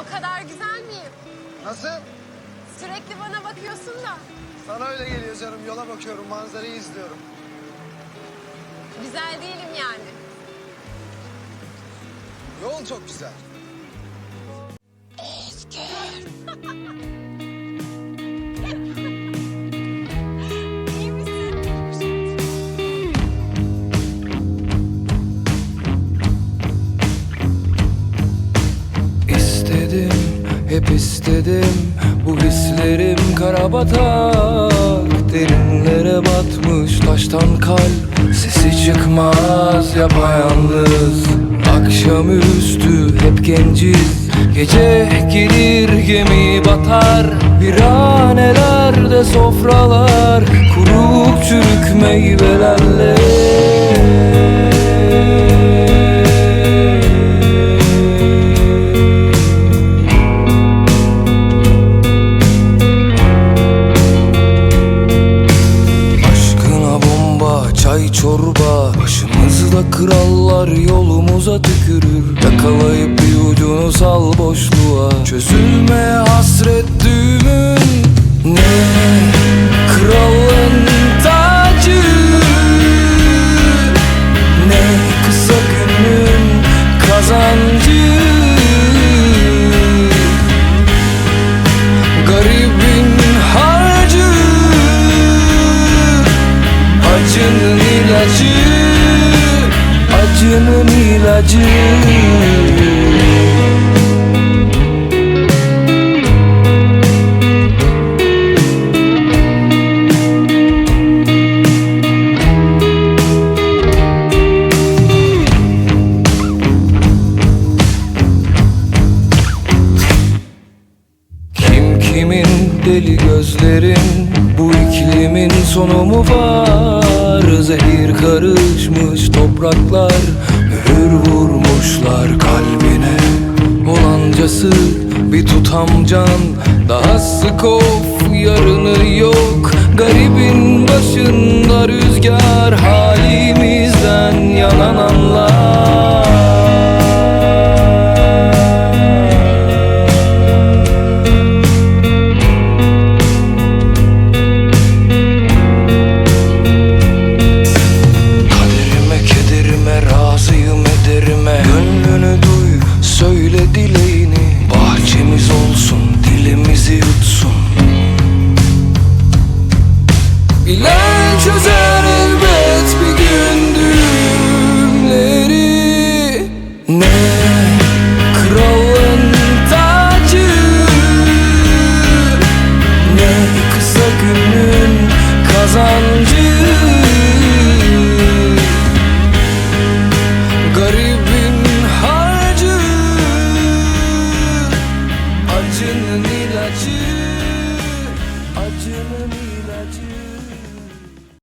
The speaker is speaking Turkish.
O kadar güzel miyim? Nasıl? Sürekli bana bakıyorsun da. Sana öyle geliyor canım. Yola bakıyorum, manzarayı izliyorum. Güzel değilim yani. Yol çok güzel. Hep istedim. Bu hislerim karabatak Derinlere batmış taştan kalp. Sesi çıkmaz yapayalnız. Akşamüstü hep genciz. Gece gelir gemi batar. Viranelerde sofralar. Kurup çürük meyvelerle çorba Başımızda krallar yolumuza tükürür. Yakalayıp bir ucunu sal boşluğa. Çözülme hasret düğümün Ne? Kralın tacı Ne? Kısa günün kazancı İlacı Acının ilacı. Kim kimin deli gözlerin Bu iklimin sonu mu var Zehir karışmış topraklar Mühür vurmuşlar kalbine. Olancası bir tutam can Daha sık of yarını yok. Garibin başında rüzgar Halimizden yanan anlar dilimizi yutsun. Bilen çözer elbet bir gün düğümleri. Ne kralın tacı Ne kısa günün Acının ilacı Acının ilacı.